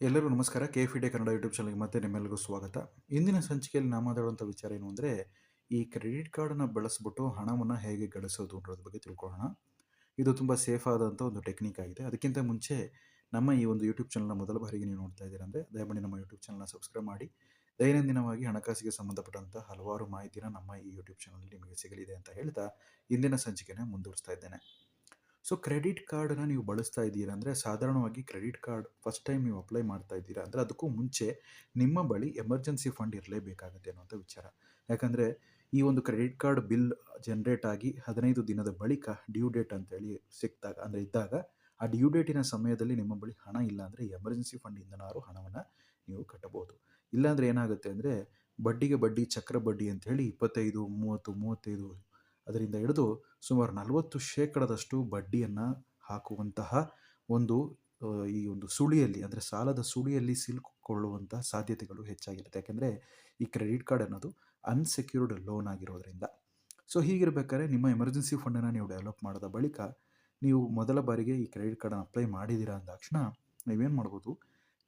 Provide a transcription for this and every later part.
ಎಲ್ಲರಿಗೂ ನಮಸ್ಕಾರ. K F D Kannada YouTube ಚಾನಲ್ಗೆ ಮತ್ತೆ ನಿಮ್ಮೆಲ್ಲರಿಗೂ ಸ್ವಾಗತ. ಇಂದಿನ ಸಂಚಿಕೆಯಲ್ಲಿ ನಾವು ಮಾತಾಡುವಂಥ ವಿಚಾರ ಏನು ಅಂದರೆ, ಈ ಕ್ರೆಡಿಟ್ ಕಾರ್ಡನ್ನು ಬಳಸ್ಬಿಟ್ಟು ಹಣವನ್ನು ಹೇಗೆ ಗಳಿಸೋದು ಅನ್ನೋದ್ರ ಬಗ್ಗೆ ತಿಳ್ಕೊಳ್ಳೋಣ. ಇದು ತುಂಬ ಸೇಫ್ ಆದಂಥ ಒಂದು ಟೆಕ್ನಿಕ್ ಆಗಿದೆ. ಅದಕ್ಕಿಂತ ಮುಂಚೆ ನಮ್ಮ ಈ ಒಂದು ಯೂಟ್ಯೂಬ್ ಚಾನಲ್ನ ಮೊದಲ ಬಾರಿಗೆ ನೀವು ನೋಡ್ತಾ ಇದ್ದೀರಾ ಅಂದರೆ, ದಯಮಾಡಿ ನಮ್ಮ ಯೂಟ್ಯೂಬ್ ಚಾನಲ್ನ ಸಬ್ಸ್ಕ್ರೈಬ್ ಮಾಡಿ. ದೈನಂದಿನವಾಗಿ ಹಣಕಾಸಿಗೆ ಸಂಬಂಧಪಟ್ಟಂಥ ಹಲವಾರು ಮಾಹಿತಿನ ನಮ್ಮ ಈ ಯೂಟ್ಯೂಬ್ ಚಾನಲ್ ನಿಮಗೆ ಸಿಗಲಿದೆ ಅಂತ ಹೇಳ್ತಾ ಇಂದಿನ ಸಂಚಿಕೆನ ಮುಂದುವರಿಸ್ತಾ ಇದ್ದೇನೆ. ಸೊ ಕ್ರೆಡಿಟ್ ಕಾರ್ಡನ್ನ ನೀವು ಬಳಸ್ತಾ ಇದ್ದೀರಾ ಅಂದರೆ ಸಾಧಾರಣವಾಗಿ ಕ್ರೆಡಿಟ್ ಕಾರ್ಡ್ ಫಸ್ಟ್ ಟೈಮ್ ನೀವು ಅಪ್ಲೈ ಮಾಡ್ತಾ ಇದ್ದೀರಾ ಅಂದರೆ ಅದಕ್ಕೂ ಮುಂಚೆ ನಿಮ್ಮ ಬಳಿ ಎಮರ್ಜೆನ್ಸಿ ಫಂಡ್ ಇರಲೇಬೇಕಾಗುತ್ತೆ ಅನ್ನೋಂಥ ವಿಚಾರ. ಯಾಕಂದರೆ ಈ ಒಂದು ಕ್ರೆಡಿಟ್ ಕಾರ್ಡ್ ಬಿಲ್ ಜನ್ರೇಟ್ ಆಗಿ ಹದಿನೈದು ದಿನದ ಬಳಿಕ ಡ್ಯೂ ಡೇಟ್ ಅಂತೇಳಿ ಸಿಕ್ಕಿದಾಗ ಅಂದರೆ ಇದ್ದಾಗ ಆ ಡ್ಯೂ ಡೇಟಿನ ಸಮಯದಲ್ಲಿ ನಿಮ್ಮ ಬಳಿ ಹಣ ಇಲ್ಲ ಅಂದರೆ ಎಮರ್ಜೆನ್ಸಿ ಫಂಡಿಂದನಾರು ಹಣವನ್ನು ನೀವು ಕಟ್ಟಬಹುದು. ಇಲ್ಲಾಂದರೆ ಏನಾಗುತ್ತೆ ಅಂದರೆ ಬಡ್ಡಿಗೆ ಬಡ್ಡಿ, ಚಕ್ರ ಬಡ್ಡಿ ಅಂತೇಳಿ ಇಪ್ಪತ್ತೈದು, ಮೂವತ್ತು, ಮೂವತ್ತೈದು ಅದರಿಂದ ಹಿಡಿದು ಸುಮಾರು ನಲವತ್ತು ಶೇಕಡದಷ್ಟು ಬಡ್ಡಿಯನ್ನು ಹಾಕುವಂತಹ ಒಂದು ಈ ಒಂದು ಸುಳಿಯಲ್ಲಿ, ಅಂದರೆ ಸಾಲದ ಸುಳಿಯಲ್ಲಿ ಸಿಲುಕೊಳ್ಳುವಂಥ ಸಾಧ್ಯತೆಗಳು ಹೆಚ್ಚಾಗಿರುತ್ತೆ. ಯಾಕೆಂದರೆ ಈ ಕ್ರೆಡಿಟ್ ಕಾರ್ಡ್ ಅನ್ನೋದು ಅನ್ಸೆಕ್ಯೂರ್ಡ್ ಲೋನ್ ಆಗಿರೋದ್ರಿಂದ. ಸೊ, ಹೀಗಿರ್ಬೇಕಾದ್ರೆ ನಿಮ್ಮ ಎಮರ್ಜೆನ್ಸಿ ಫಂಡನ್ನು ನೀವು ಡೆವಲಪ್ ಮಾಡಿದ ಬಳಿಕ ನೀವು ಮೊದಲ ಬಾರಿಗೆ ಈ ಕ್ರೆಡಿಟ್ ಕಾರ್ಡನ್ನು ಅಪ್ಲೈ ಮಾಡಿದ್ದೀರಾ ಅಂದ ತಕ್ಷಣ ನೀವೇನು ಮಾಡ್ಬೋದು?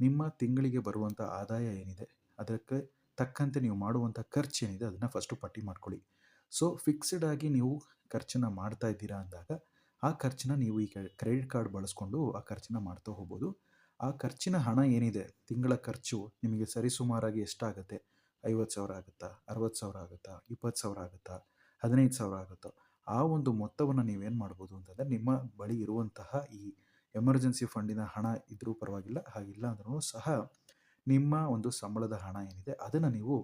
ನಿಮ್ಮ ತಿಂಗಳಿಗೆ ಬರುವಂಥ ಆದಾಯ ಏನಿದೆ? ಅದಕ್ಕೆ ತಕ್ಕಂತೆ ನೀವು ಮಾಡುವಂಥ ಖರ್ಚು ಏನಿದೆ ಅದನ್ನು ಫಸ್ಟು ಪಟ್ಟಿ ಮಾಡ್ಕೊಳ್ಳಿ. ಸೊ ಫಿಕ್ಸ್ಡ್ ಆಗಿ ನೀವು ಖರ್ಚನ್ನು ಮಾಡ್ತಾ ಇದ್ದೀರಾ ಅಂದಾಗ, ಆ ಖರ್ಚನ್ನ ನೀವು ಈ ಕ್ರೆಡಿಟ್ ಕಾರ್ಡ್ ಬಳಸ್ಕೊಂಡು ಆ ಖರ್ಚನ್ನ ಮಾಡ್ತಾ ಹೋಗ್ಬೋದು. ಆ ಖರ್ಚಿನ ಹಣ ಏನಿದೆ? ತಿಂಗಳ ಖರ್ಚು ನಿಮಗೆ ಸರಿಸುಮಾರಾಗಿ ಎಷ್ಟಾಗುತ್ತೆ? ಐವತ್ತು ಸಾವಿರ ಆಗುತ್ತಾ? ಅರವತ್ತು ಸಾವಿರ ಆಗುತ್ತಾ? ಇಪ್ಪತ್ತು ಸಾವಿರ ಆಗುತ್ತಾ? ಹದಿನೈದು ಸಾವಿರ ಆಗುತ್ತೋ? ಆ ಒಂದು ಮೊತ್ತವನ್ನು ನೀವೇನು ಮಾಡ್ಬೋದು ಅಂತಂದರೆ, ನಿಮ್ಮ ಬಳಿ ಇರುವಂತಹ ಈ ಎಮರ್ಜೆನ್ಸಿ ಫಂಡಿನ ಹಣ ಇದ್ದರೂ ಪರವಾಗಿಲ್ಲ, ಹಾಗಿಲ್ಲ ಅಂದ್ರೂ ಸಹ ನಿಮ್ಮ ಒಂದು ಸಂಬಳದ ಹಣ ಏನಿದೆ, ಅದನ್ನು ನೀವು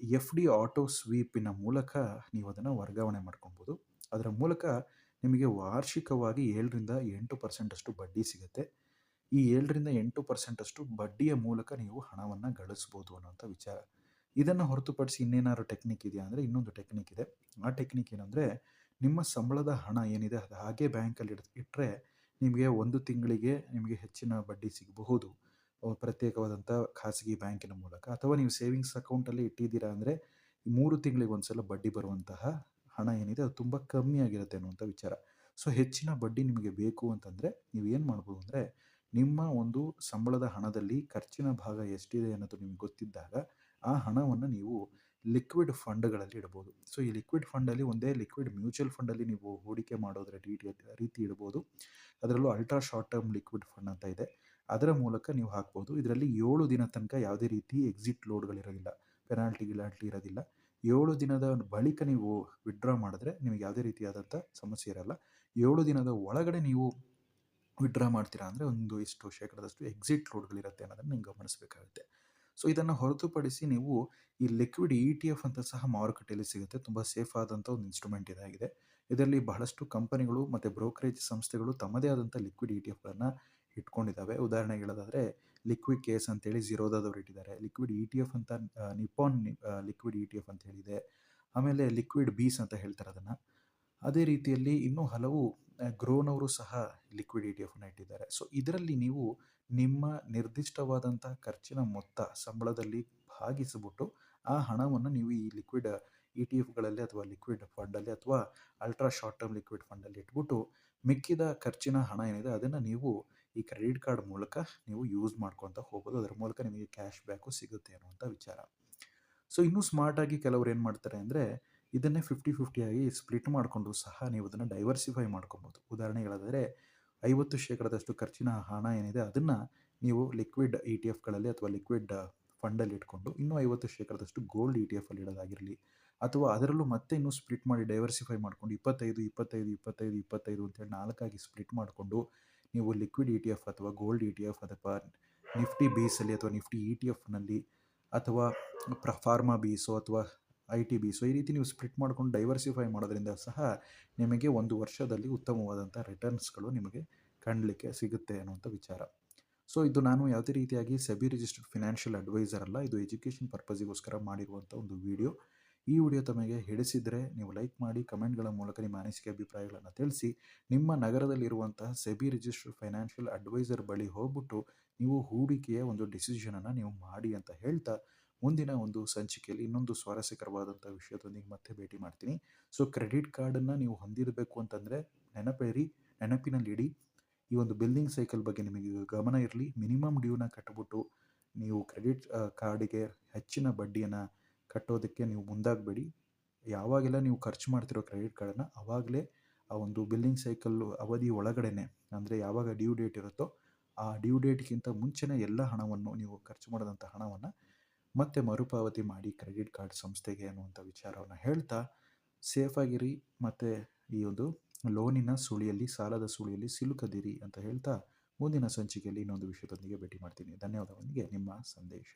ಎಫ್ ಡಿ ಆಟೋ ಸ್ವೀಪಿನ ಮೂಲಕ ನೀವು ಅದನ್ನು ವರ್ಗಾವಣೆ ಮಾಡ್ಕೊಬೋದು. ಅದರ ಮೂಲಕ ನಿಮಗೆ ವಾರ್ಷಿಕವಾಗಿ ಏಳರಿಂದ ಎಂಟು ಪರ್ಸೆಂಟಷ್ಟು ಬಡ್ಡಿ ಸಿಗುತ್ತೆ. ಈ ಏಳರಿಂದ ಎಂಟು ಪರ್ಸೆಂಟಷ್ಟು ಬಡ್ಡಿಯ ಮೂಲಕ ನೀವು ಹಣವನ್ನು ಗಳಿಸ್ಬೋದು ಅನ್ನೋಂಥ ವಿಚಾರ. ಇದನ್ನು ಹೊರತುಪಡಿಸಿ ಇನ್ನೇನಾದ್ರು ಟೆಕ್ನಿಕ್ ಇದೆಯಾ ಅಂದರೆ ಇನ್ನೊಂದು ಟೆಕ್ನಿಕ್ ಇದೆ. ಆ ಟೆಕ್ನಿಕ್ ಏನಂದರೆ ನಿಮ್ಮ ಸಂಬಳದ ಹಣ ಏನಿದೆ ಅದು ಹಾಗೆ ಬ್ಯಾಂಕಲ್ಲಿ ಇಟ್ಟರೆ ನಿಮಗೆ ಒಂದು ತಿಂಗಳಿಗೆ ನಿಮಗೆ ಹೆಚ್ಚಿನ ಬಡ್ಡಿ ಸಿಗಬಹುದು. ಪ್ರತ್ಯೇಕವಾದಂಥ ಖಾಸಗಿ ಬ್ಯಾಂಕಿನ ಮೂಲಕ ಅಥವಾ ನೀವು ಸೇವಿಂಗ್ಸ್ ಅಕೌಂಟಲ್ಲಿ ಇಟ್ಟಿದ್ದೀರಾ ಅಂದರೆ ಮೂರು ತಿಂಗಳಿಗೆ ಒಂದ್ಸಲ ಬಡ್ಡಿ ಬರುವಂತಹ ಹಣ ಏನಿದೆ ಅದು ತುಂಬ ಕಮ್ಮಿ ಆಗಿರುತ್ತೆ ಅನ್ನುವಂಥ ವಿಚಾರ. ಸೊ, ಹೆಚ್ಚಿನ ಬಡ್ಡಿ ನಿಮಗೆ ಬೇಕು ಅಂತಂದರೆ ನೀವು ಏನು ಮಾಡ್ಬೋದು ಅಂದರೆ ನಿಮ್ಮ ಒಂದು ಸಂಬಳದ ಹಣದಲ್ಲಿ ಖರ್ಚಿನ ಭಾಗ ಎಷ್ಟಿದೆ ಅನ್ನೋದು ನಿಮಗೆ ಗೊತ್ತಿದ್ದಾಗ ಆ ಹಣವನ್ನು ನೀವು ಲಿಕ್ವಿಡ್ ಫಂಡ್ಗಳಲ್ಲಿ ಇಡ್ಬೋದು. ಸೊ, ಈ ಲಿಕ್ವಿಡ್ ಫಂಡಲ್ಲಿ ಒಂದೇ ಲಿಕ್ವಿಡ್ ಮ್ಯೂಚುವಲ್ ಫಂಡಲ್ಲಿ ನೀವು ಹೂಡಿಕೆ ಮಾಡೋದ್ರ ರೀತಿ ರೀತಿ ಇಡ್ಬೋದು. ಅದರಲ್ಲೂ ultra short term liquid fund ಅಂತ ಇದೆ. ಅದರ ಮೂಲಕ ನೀವು ಹಾಕ್ಬೋದು. ಇದರಲ್ಲಿ ಏಳು ದಿನ ತನಕ ಯಾವುದೇ ರೀತಿ ಎಕ್ಸಿಟ್ ಲೋಡ್ಗಳಿರೋದಿಲ್ಲ ಪೆನಾಲ್ಟಿ ಗಿಲಾಲ್ಟಿ ಇರೋದಿಲ್ಲ. ಏಳು ದಿನದ ಬಳಿಕ ನೀವು ವಿಡ್ರಾ ಮಾಡಿದ್ರೆ ನಿಮಗೆ ಯಾವುದೇ ರೀತಿಯಾದಂಥ ಸಮಸ್ಯೆ ಇರಲ್ಲ. ಏಳು ದಿನದ ಒಳಗಡೆ ನೀವು ವಿಡ್ರಾ ಮಾಡ್ತೀರಾ ಅಂದರೆ ಒಂದು ಇಷ್ಟು ಶೇಕಡದಷ್ಟು ಎಕ್ಸಿಟ್ ಲೋಡ್ಗಳಿರುತ್ತೆ ಅನ್ನೋದನ್ನು ನೀವು ಗಮನಿಸಬೇಕಾಗುತ್ತೆ. ಸೊ ಇದನ್ನು ಹೊರತುಪಡಿಸಿ ನೀವು ಈ ಲಿಕ್ವಿಡ್ ಇ ಟಿ ಎಫ್ ಅಂತ ಸಹ ಮಾರುಕಟ್ಟೆಯಲ್ಲಿ ಸಿಗುತ್ತೆ. ತುಂಬ ಸೇಫ್ ಆದಂಥ ಒಂದು ಇನ್ಸ್ಟ್ರೂಮೆಂಟ್ ಇದಾಗಿದೆ. ಇದರಲ್ಲಿ ಬಹಳಷ್ಟು ಕಂಪನಿಗಳು ಮತ್ತು ಬ್ರೋಕರೇಜ್ ಸಂಸ್ಥೆಗಳು ತಮ್ಮದೇ ಆದಂಥ ಲಿಕ್ವಿಡ್ ಇ ಟಿ ಎಫ್ಗಳನ್ನು ಇಟ್ಕೊಂಡಿದ್ದಾವೆ. ಉದಾಹರಣೆಗೆ ಹೇಳೋದಾದರೆ ಲಿಕ್ವಿಡ್ ಕೇಸ್ ಅಂತೇಳಿ ಝೀರೋದಾದವ್ರು ಇಟ್ಟಿದ್ದಾರೆ. ಲಿಕ್ವಿಡ್ ಇ ಟಿ ಎಫ್ ಅಂತ Nippon liquid E T F ಅಂತ ಹೇಳಿದೆ. ಆಮೇಲೆ ಲಿಕ್ವಿಡ್ ಬೀಸ್ ಅಂತ ಹೇಳ್ತಾರೆ ಅದನ್ನು. ಅದೇ ರೀತಿಯಲ್ಲಿ ಇನ್ನೂ ಹಲವು ಗ್ರೋನವರು ಸಹ ಲಿಕ್ವಿಡ್ ಇ ಟಿ ಎಫ್ನ ಇಟ್ಟಿದ್ದಾರೆ. ಸೊ ಇದರಲ್ಲಿ ನೀವು ನಿಮ್ಮ ನಿರ್ದಿಷ್ಟವಾದಂಥ ಖರ್ಚಿನ ಮೊತ್ತ ಸಂಬಳದಲ್ಲಿ ಭಾಗಿಸಿಬಿಟ್ಟು, ಆ ಹಣವನ್ನು ನೀವು ಈ ಲಿಕ್ವಿಡ್ ಇ ಟಿ ಎಫ್ಗಳಲ್ಲಿ ಅಥವಾ ಲಿಕ್ವಿಡ್ ಫಂಡಲ್ಲಿ ಅಥವಾ ಅಲ್ಟ್ರಾ ಶಾರ್ಟ್ ಟರ್ಮ್ ಲಿಕ್ವಿಡ್ ಫಂಡಲ್ಲಿ ಇಟ್ಬಿಟ್ಟು, ಮಿಕ್ಕಿದ ಖರ್ಚಿನ ಹಣ ಏನಿದೆ ಅದನ್ನು ನೀವು ಈ ಕ್ರೆಡಿಟ್ ಕಾರ್ಡ್ ಮೂಲಕ ನೀವು ಯೂಸ್ ಮಾಡ್ಕೊತ ಹೋಗೋದು, ಅದರ ಮೂಲಕ ನಿಮಗೆ ಕ್ಯಾಶ್ ಬ್ಯಾಕು ಸಿಗುತ್ತೆ ಅನ್ನುವಂಥ ವಿಚಾರ. ಸೊ, ಇನ್ನೂ ಸ್ಮಾರ್ಟಾಗಿ ಕೆಲವರು ಏನು ಮಾಡ್ತಾರೆ ಅಂದರೆ, ಇದನ್ನೇ ಫಿಫ್ಟಿ ಫಿಫ್ಟಿಯಾಗಿ ಸ್ಪ್ಲಿಟ್ ಮಾಡಿಕೊಂಡು ಸಹ ನೀವು ಅದನ್ನು ಡೈವರ್ಸಿಫೈ ಮಾಡ್ಕೊಬೋದು. ಉದಾಹರಣೆ ಹೇಳಿದ್ರೆ ಐವತ್ತು ಶೇಕಡದಷ್ಟು ಖರ್ಚಿನ ಹಣ ಏನಿದೆ, ಅದನ್ನು ನೀವು ಲಿಕ್ವಿಡ್ ಇ ಟಿ ಎಫ್ಗಳಲ್ಲಿ ಅಥವಾ ಲಿಕ್ವಿಡ್ ಫಂಡಲ್ಲಿ ಇಟ್ಕೊಂಡು ಇನ್ನೂ ಐವತ್ತು ಶೇಕಡದಷ್ಟು ಗೋಲ್ಡ್ ಇ ಟಿ ಎಫಲ್ಲಿ ಇಡೋದಾಗಿರಲಿ, ಅಥವಾ ಅದರಲ್ಲೂ ಮತ್ತೆ ಇನ್ನೂ ಸ್ಪ್ಲಿಟ್ ಮಾಡಿ ಡೈವರ್ಸಿಫೈ ಮಾಡಿಕೊಂಡು ಇಪ್ಪತ್ತೈದು ಇಪ್ಪತ್ತೈದು ಇಪ್ಪತ್ತೈದು ಇಪ್ಪತ್ತೈದು ಅಂತೇಳಿ ನಾಲ್ಕಾಗಿ ಸ್ಪ್ಲಿಟ್ ಮಾಡಿಕೊಂಡು ನೀವು ಲಿಕ್ವಿಡ್ ಇ ಟಿ ಎಫ್ ಅಥವಾ ಗೋಲ್ಡ್ ಇ ಟಿ ಎಫ್ ಅಥವಾ ನಿಫ್ಟಿ ಬೀಸಲ್ಲಿ ಅಥವಾ ನಿಫ್ಟಿ ಇ ಟಿ ಎಫ್ನಲ್ಲಿ ಅಥವಾ ಪ್ರ ಫಾರ್ಮಾ ಬೀಸು ಅಥವಾ ಐ ಟಿ ಬೀಸೋ ಈ ರೀತಿ ನೀವು ಸ್ಪ್ಲಿಟ್ ಮಾಡ್ಕೊಂಡು ಡೈವರ್ಸಿಫೈ ಮಾಡೋದ್ರಿಂದ ಸಹ ನಿಮಗೆ ಒಂದು ವರ್ಷದಲ್ಲಿ ಉತ್ತಮವಾದಂಥ ರಿಟರ್ನ್ಸ್ಗಳು ನಿಮಗೆ ಕಾಣಲಿಕ್ಕೆ ಸಿಗುತ್ತೆ ಅನ್ನುವಂಥ ವಿಚಾರ. ಸೊ ಇದು ನಾನು ಯಾವುದೇ ರೀತಿಯಾಗಿ ಸೆಬಿ ರಿಜಿಸ್ಟರ್ಡ್ ಫಿನಾನ್ಷಿಯಲ್ ಅಡ್ವೈಸರ್ ಅಲ್ಲ, ಇದು ಎಜುಕೇಷನ್ ಪರ್ಪಸಿಗೋಸ್ಕರ ಮಾಡಿರುವಂಥ ಒಂದು ವಿಡಿಯೋ ಈ ವಿಡಿಯೋ ತಮಗೆ ಹಿಡಿಸಿದರೆ ನೀವು ಲೈಕ್ ಮಾಡಿ ಕಮೆಂಟ್ಗಳ ಮೂಲಕ ನಿಮ್ಮ ಅನಿಸಿಕೆ, ಅಭಿಪ್ರಾಯಗಳನ್ನು ತಿಳಿಸಿ. ನಿಮ್ಮ ನಗರದಲ್ಲಿರುವಂತಹ ಸೆಬಿ ರಿಜಿಸ್ಟರ್ಡ್ ಫೈನಾನ್ಷಿಯಲ್ ಅಡ್ವೈಸರ್ ಬಳಿ ಹೋಗ್ಬಿಟ್ಟು ನೀವು ಹೂಡಿಕೆಯ ಒಂದು ಡಿಸಿಷನನ್ನು ನೀವು ಮಾಡಿ ಅಂತ ಹೇಳ್ತಾ ಮುಂದಿನ ಒಂದು ಸಂಚಿಕೆಯಲ್ಲಿ ಇನ್ನೊಂದು ಸ್ವಾರಸ್ಯಕರವಾದಂಥ ವಿಷಯದೊಂದಿಗೆ ಮತ್ತೆ ಭೇಟಿ ಮಾಡ್ತೀನಿ. ಸೊ, ಕ್ರೆಡಿಟ್ ಕಾರ್ಡನ್ನು ನೀವು ಹೊಂದಿರಬೇಕು ಅಂತಂದರೆ ನೆನಪೇರಿ, ನೆನಪಿನಲ್ಲಿಡಿ. ಈ ಒಂದು ಬಿಲ್ಡಿಂಗ್ ಸೈಕಲ್ ಬಗ್ಗೆ ನಿಮಗೆ ಗಮನ ಇರಲಿ. ಮಿನಿಮಮ್ ಡ್ಯೂನ ಕಟ್ಟಿಬಿಟ್ಟು ನೀವು ಕ್ರೆಡಿಟ್ ಕಾರ್ಡಿಗೆ ಹೆಚ್ಚಿನ ಬಡ್ಡಿಯನ್ನು ಕಟ್ಟೋದಕ್ಕೆ ನೀವು ಮುಂದಾಗಬೇಡಿ. ಯಾವಾಗೆಲ್ಲ ನೀವು ಖರ್ಚು ಮಾಡ್ತಿರೋ ಕ್ರೆಡಿಟ್ ಕಾರ್ಡನ್ನು ಆವಾಗಲೇ ಆ ಒಂದು ಬಿಲ್ಲಿಂಗ್ ಸೈಕಲ್ ಅವಧಿ ಒಳಗಡೆನೆ, ಅಂದರೆ ಯಾವಾಗ ಡ್ಯೂ ಡೇಟ್ ಇರುತ್ತೋ ಆ ಡ್ಯೂ ಡೇಟ್ಗಿಂತ ಮುಂಚೆನೇ ಎಲ್ಲ ಹಣವನ್ನು ನೀವು ಖರ್ಚು ಮಾಡಿದಂಥ ಹಣವನ್ನು ಮತ್ತೆ ಮರುಪಾವತಿ ಮಾಡಿ ಕ್ರೆಡಿಟ್ ಕಾರ್ಡ್ ಸಂಸ್ಥೆಗೆ ಅನ್ನುವಂಥ ವಿಚಾರವನ್ನು ಹೇಳ್ತಾ ಸೇಫಾಗಿರಿ ಮತ್ತು ಈ ಒಂದು ಲೋನಿನ ಸುಳಿಯಲ್ಲಿ, ಸಾಲದ ಸುಳಿಯಲ್ಲಿ ಸಿಲುಕದಿರಿ ಅಂತ ಹೇಳ್ತಾ, ಮುಂದಿನ ಸಂಚಿಕೆಯಲ್ಲಿ ಇನ್ನೊಂದು ವಿಷಯದೊಂದಿಗೆ ಭೇಟಿ ಮಾಡ್ತೀನಿ. ಧನ್ಯವಾದಗಳೊಂದಿಗೆ, ನಿಮ್ಮ ಸಂದೇಶ.